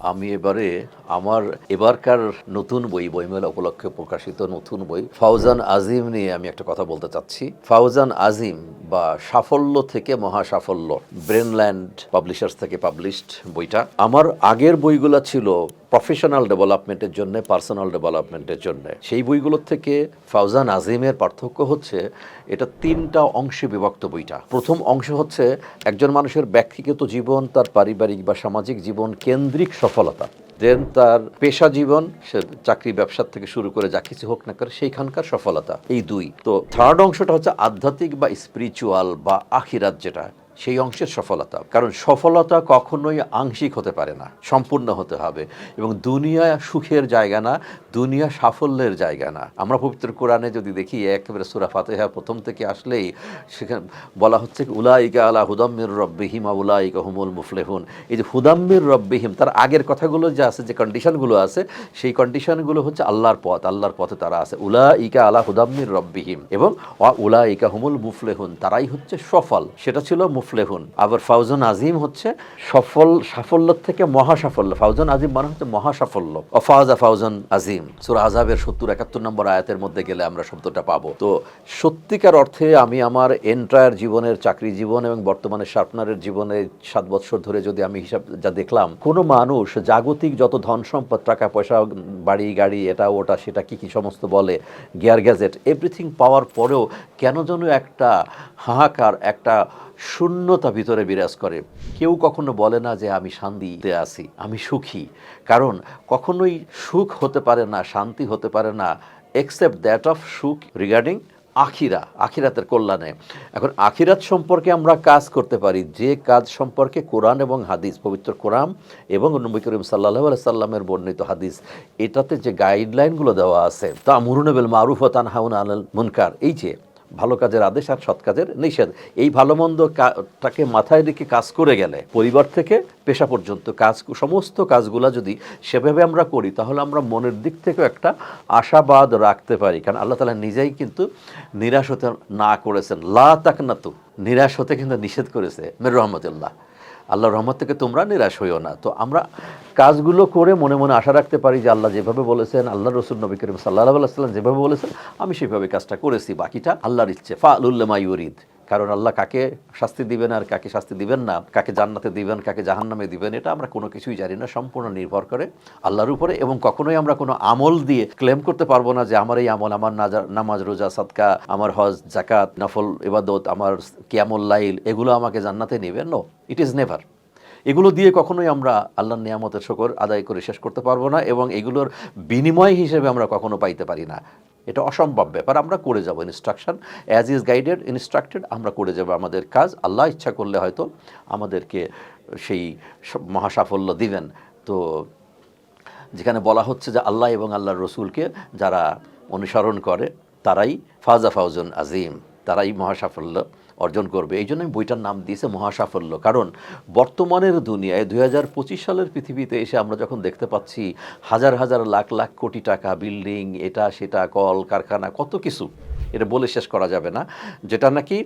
আমি এবারে আমার এবারকার নতুন বই, বইমেলা উপলক্ষে প্রকাশিত নতুন বই, ফাউজান আজিম নিয়ে আমি একটা কথা বলতে চাচ্ছি। ফাউজান আজিম বা সাফল্য থেকে মহা সাফল্য ব্রেনল্যান্ড পাবলিশার্স থেকে পাবলিশড বইটা। আমার আগের বইগুলো ছিল প্রফেশনাল ডেভেলপমেন্টের জন্য, পার্সোনাল ডেভেলপমেন্টের জন্য। সেই বইগুলোর থেকে ফাউজান আজিমের পার্থক্য হচ্ছে, এটা তিনটা অংশে বিভক্ত বইটা। প্রথম অংশ হচ্ছে, একজন মানুষের ব্যক্তিগত জীবন, তার পারিবারিক বা সামাজিক জীবন কেন্দ্রিক সফলতা। দেন তার পেশা জীবন, সে চাকরি ব্যবসার থেকে শুরু করে যা কিছু হোক না করে সেইখানকার সফলতা, এই দুই। তো থার্ড অংশটা হচ্ছে আধ্যাত্মিক বা স্পিরিচুয়াল বা আখিরাত যেটা, সেই অংশের সফলতা। কারণ সফলতা কখনোই আংশিক হতে পারে না, সম্পূর্ণ হতে হবে। এবং দুনিয়া সুখের জায়গা না দুনিয়া সাফল্যের জায়গা না। আমরা পবিত্র কোরআনে যদি দেখি, একেবারে সুরা ফাতেহা প্রথম থেকে আসলেই সেখানে বলা হচ্ছে উলাইকা আলা হুদাম্মির রব্বিহিম উলাইকা হুমুল মুফলেহুন। এই যে হুদাম্মির রব্বিহিম, তার আগের কথাগুলো যে আছে, যে কন্ডিশনগুলো আছে, সেই কন্ডিশনগুলো হচ্ছে আল্লাহর পথ, আল্লাহর পথে তারা আছে। উলাইকা আলা হুদাম্মির রব্বিহিম এবং উলা উলাইকা হুমুল মুফলেহুন, তারাই হচ্ছে সফল। সেটা ছিল মুফলেহুন। আবার ফাউজন আজিম হচ্ছে সফল, সাফল্য থেকে মহা সাফল্য ফাউজন আজিম মানে হচ্ছে মহা সাফল্য অফাজা ফাউজন আজিম। সুরা আজাবের সত্তর একাত্তর নম্বর আয়াতের মধ্যে গেলে আমরা শব্দটা পাবো। তো সত্যিকার অর্থে আমি আমার এন্টায়ার জীবনের চাকরি জীবন এবং বর্তমানে শার্পনারের জীবনে সাত বছর ধরে যদি আমি হিসাব যা দেখলাম, কোনো মানুষ জাগতিক যত ধন সম্পদ, টাকা পয়সা, বাড়ি, গাড়ি, এটা, ওটা, সেটা কি কি সমস্ত বলে গিয়ার গ্যাজেট এভরিথিং পাওয়ার পরেও কেন যেন একটা হাহাকার, একটা শূন্যতা ভিতরে বিরাজ করে। কেউ কখনো বলে না যে আমি শান্তিতে আছি, আমি সুখী। কারণ কখনোই সুখ হতে পারে না, শান্তি হতে পারে না এক্সেপ্ট দ্যাট অফ সুখ রিগার্ডিং আখিরা, আখিরাতের কল্যাণে। এখন আখিরাত সম্পর্কে আমরা কাজ করতে পারি, যে কাজ সম্পর্কে কোরআন এবং হাদিস, পবিত্র কোরআন এবং নবী করিম সাল্লাহ সাল্লামের বর্ণিত হাদিস, এটাতে যে গাইডলাইনগুলো দেওয়া আছে তা মুরুনবেল মারুফ ও তানহাউন আল মুনকার, এই যে ভালো কাজের আদেশ আর সৎ কাজের নিষেধ। এই ভালো মন্দটাকে মাথায় রেখে কাজ করে গেলে, পরিবার থেকে পেশা পর্যন্ত কাজ, সমস্ত কাজগুলা যদি সেভাবে আমরা করি, তাহলে আমরা মনের দিক থেকেও একটা আশাবাদ রাখতে পারি। কারণ আল্লাহ তালা নিজেই কিন্তু নিরাশ হতে না করেছেন। লা তাকনাতু, নিরাশ হতে কিন্তু নিষেধ করেছে। মের রহমতুল্লাহ। আল্লাহর রহমত থেকে তোমরা নিরাশ হইও না। তো আমরা কাজগুলো করে মনে মনে আশা রাখতে পারি যে আল্লাহ যেভাবে বলেছেন, আল্লাহ রসুল নবী করিম সাল্লাহ আল্লাহ যেভাবে বলেছেন, আমি সেভাবে কাজটা করেছি। বাকিটা আল্লাহর ইচ্ছে। ফা আলুল্লামা ইউরিদ। কারণ আল্লাহ কাকে শাস্তি দিবেন আর কাকে শাস্তি দিবেন না? কাকে জান্নাতে দিবেন, কাকে জাহান্নামে দিবেন, এটা আমরা কোনো কিছুই জানি না। সম্পূর্ণ নির্ভর করে আল্লাহর উপরে এবং কখনোই আমরা কোনো আমল দিয়ে ক্লেম করতে পারব না যে আমার এই আমল, আমার নামাজ, রোজা, সাদকা, আমার হজ জাকাত নফল, ইবাদত, আমার কিয়ামুল লাইল, এগুলো আমাকে জান্নাতে নেবেন নো ইট ইজ নেভার এগুলো দিয়ে কখনোই আমরা আল্লাহর নিয়ামতের শকর আদায় করে শেষ করতে পারব না এবং এগুলোর বিনিময় হিসেবে আমরা কখনো পাইতে পারি না। এটা অসম্ভব ব্যাপার, আমরা করে যাব instruction as is guided instructed আমরা করে যাব আমাদের কাজ, আল্লাহ ইচ্ছা করলে হয়তো আমাদেরকে সেই মহাসাফল্য দিবেন। তো যেখানে বলা হচ্ছে যে আল্লাহ এবং আল্লাহর রসুলকে যারা অনুসরণ করে, তারাই ফাজা ফাউজন আজিম। তারাই মহাসাফল্য অর্জন করবে। এই জন্য বইটার নাম দিয়েছে মহাসাফল্য। কারণ বর্তমানের দুনিয়ায় দু হাজার পঁচিশ সালের পৃথিবীতে এসে আমরা যখন দেখতে পাচ্ছি হাজার হাজার লাখ লাখ কোটি টাকা, বিল্ডিং, এটা, সেটা, কল, কারখানা, কত কিছু, এটা বলে শেষ করা যাবে না। যেটা নাকি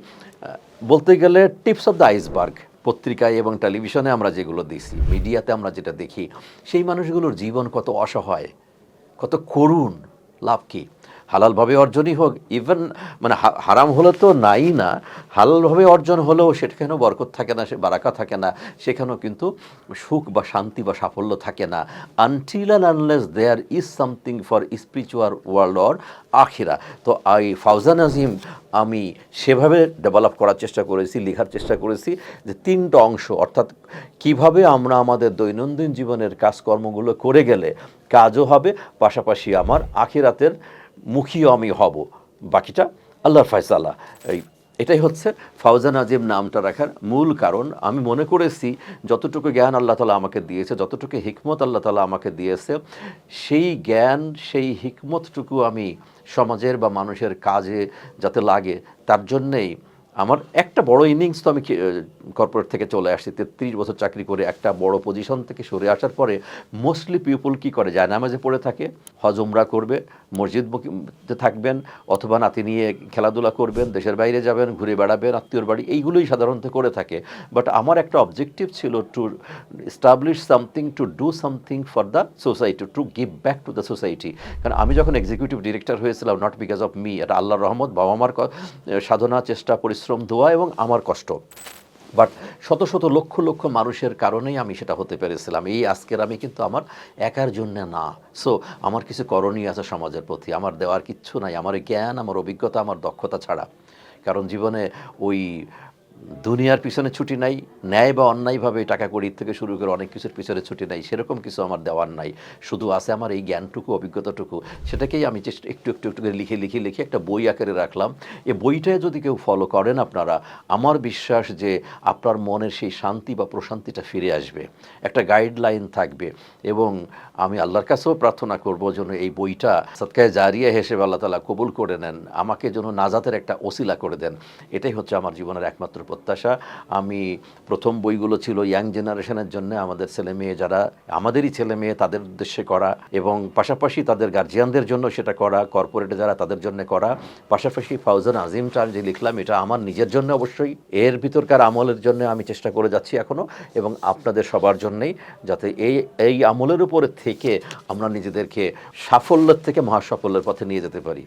বলতে গেলে টিপস অফ দ্য আইসবার্গ পত্রিকায় এবং টেলিভিশনে আমরা যেগুলো দেখি, মিডিয়াতে আমরা যেটা দেখি, সেই মানুষগুলোর জীবন কত অসহায়, কত করুণ, লাভ কি? হালালভাবে অর্জনই হোক ইভেন মানে হারাম হলে তো নাই না, হালালভাবে অর্জন হলেও সেখানেও বরকত থাকে না, সে বারাকা থাকে না, সেখানেও কিন্তু সুখ বা শান্তি বা সাফল্য থাকে না। Until and unless there is something for spiritual world or আখিরা। তো আই ফাউজান আজিম, আমি সেভাবে ডেভেলপ করার চেষ্টা করেছি, লেখার চেষ্টা করেছি যে তিনটা অংশ, অর্থাৎ কীভাবে আমরা আমাদের দৈনন্দিন জীবনের কাজকর্মগুলো করে গেলে কাজও হবে, পাশাপাশি আমার আখিরাতের মুখীও আমি হব। বাকিটা আল্লাহর ফয়সালা। এই, এটাই হচ্ছে ফাউজান আজিম নামটা রাখার মূল কারণ। আমি মনে করেছি যতটুকু জ্ঞান আল্লাহ তালা আমাকে দিয়েছে, যতটুকু হিকমত আল্লাহ তালা আমাকে দিয়েছে, সেই জ্ঞান, সেই হিকমতটুকু আমি সমাজের বা মানুষের কাজে যাতে লাগে, তার জন্যেই আমার একটা বড় ইনিংস তো আমি কর্পোরেট থেকে চলে আসছি, তেত্রিশ বছর চাকরি করে একটা বড় পজিশন থেকে সরে আসার পরে মোস্টলি পিপল কি করে? যায় নামাজে পড়ে থাকে হজমরা করবে, মসজিদ থাকবেন, অথবা নাতি নিয়ে খেলাধুলা করবেন, দেশের বাইরে যাবেন, ঘুরে বেড়াবেন, আত্মীয়র বাড়ি, এইগুলোই সাধারণত করে থাকে। বাট আমার একটা অবজেক্টিভ ছিল to establish something to do something for the society to give back to the society কারণ আমি যখন এক্সিকিউটিভ ডিরেক্টর হয়েছিলাম নট বিকজ অফ মি এটা আল্লাহ রহমত বাবা মার সাধনা, চেষ্টা, পরিশ্রম, দোয়া এবং আমার কষ্ট। বাট শত শত লক্ষ লক্ষ মানুষের কারণেই আমি সেটা হতে পেরেছিলাম। এই আজকের আমি কিন্তু আমার একার জন্য না। সো আমার কিছু করণীয় আছে সমাজের প্রতি। আমার দেওয়ার কিচ্ছু নাই। আমার জ্ঞান, আমার অভিজ্ঞতা, আমার দক্ষতা ছাড়া। কারণ জীবনে ওই দুনিয়ার পিছনে ছুটি নাই, ন্যায় বা অন্যায়ভাবে টাকা কড়ি থেকে শুরু করে অনেক কিছুর পিছনে ছুটি নাই, সেরকম কিছু আমার দেওয়ার নাই। শুধু আছে আমার এই জ্ঞানটুকু, অভিজ্ঞতাটুকু। সেটাকেই আমি চেষ্টা একটু একটু একটু করে লিখে লিখে লিখে একটা বই আকারে রাখলাম। এই বইটায় যদি কেউ ফলো করেন আপনারা, আমার বিশ্বাস যে আপনার মনের সেই শান্তি বা প্রশান্তিটা ফিরে আসবে। একটা গাইডলাইন থাকবে এবং আমি আল্লাহর কাছেও প্রার্থনা করব যেন এই বইটা সৎকায় জারিয়া হিসেবে আল্লাহ তালা কবুল করে নেন, আমাকে যেন নাজাতের একটা ওসিলা করে দেন। এটাই হচ্ছে আমার জীবনের একমাত্র প্রত্যাশা। আমি প্রথম বইগুলো ছিল ইয়াং জেনারেশনের জন্য আমাদের ছেলে মেয়ে যারা, আমাদেরই ছেলে মেয়ে তাদের উদ্দেশ্যে করা এবং পাশাপাশি তাদের গার্জিয়ানদের জন্য সেটা করা কর্পোরেটে যারা তাদের জন্য করা। পাশাপাশি ফাউজান আজিম চার যে লিখলাম, এটা আমার নিজের জন্য অবশ্যই। এর ভিতরকার আমলের জন্য আমি চেষ্টা করে যাচ্ছি এখনও এবং আপনাদের সবার জন্যেই যাতে এই এই আমলের উপরে থেকে আমরা নিজেদেরকে সাফল্যের থেকে মহাসাফল্যের পথে নিয়ে যেতে পারি।